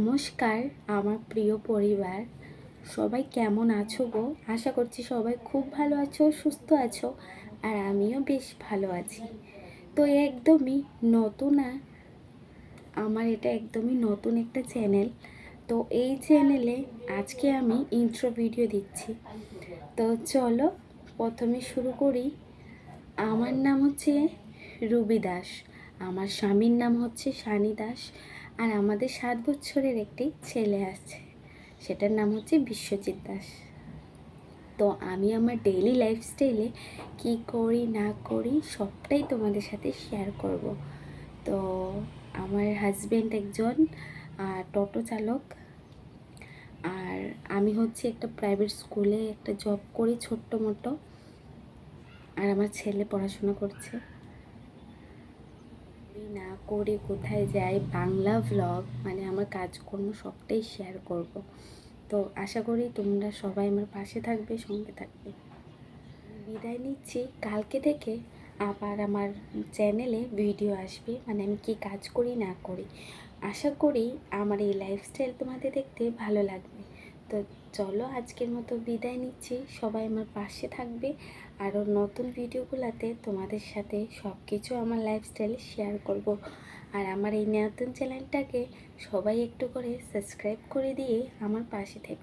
নমস্কার, আমার প্রিয় পরিবার। সবাই কেমন আছো গো? আশা করছি সবাই খুব ভালো আছো, সুস্থ আছো, আর আমিও বেশ ভালো আছি। তো একদমই নতুন আমার এটা একদমই নতুন একটা চ্যানেল। তো এই চ্যানেলে আজকে আমি ইন্ট্রো ভিডিও দিচ্ছি। তো চলো, প্রথমে শুরু করি। আমার নাম হচ্ছে রুবি দাস। আমার স্বামীর নাম হচ্ছে সানি দাস। আর আমাদের সাত বছরের একটি ছেলে আছে, সেটার নাম হচ্ছে বিশ্বজিৎ দাস। তো আমি আমার ডেইলি লাইফস্টাইলে কী করি, না করি, সবটাই তোমাদের সাথে শেয়ার করব। তো আমার হাজব্যান্ড একজন টোটো চালক। আর আমি হচ্ছে একটা প্রাইভেট স্কুলে একটা জব করি ছোট্ট মোটো। আর আমার ছেলে পড়াশোনা করছে। করি না করে কোথায় যাই, বাংলা ভ্লগ মানে আমার কাজকর্ম সবটাই শেয়ার করব। তো আশা করি তোমরা সবাই আমার পাশে থাকবে, সঙ্গে থাকবে। বিদায় নিচ্ছি। কালকে থেকে আবার আমার চ্যানেলে ভিডিও আসবে মানে আমি কি কাজ করি না করি। আশা করি আমার এই লাইফস্টাইল তোমাদের দেখতে ভালো লাগবে। তো চলো আজকের মতো বিদায় নিচ্ছি। সবাই আমার পাশে থাকবে। আরও নতুন ভিডিওগুলোতে তোমাদের সাথে সব কিছু আমার লাইফস্টাইলে শেয়ার করব। আর আমার এই নতুন চ্যানেলটাকে সবাই একটু করে সাবস্ক্রাইব করে দিয়ে আমার পাশে থেকে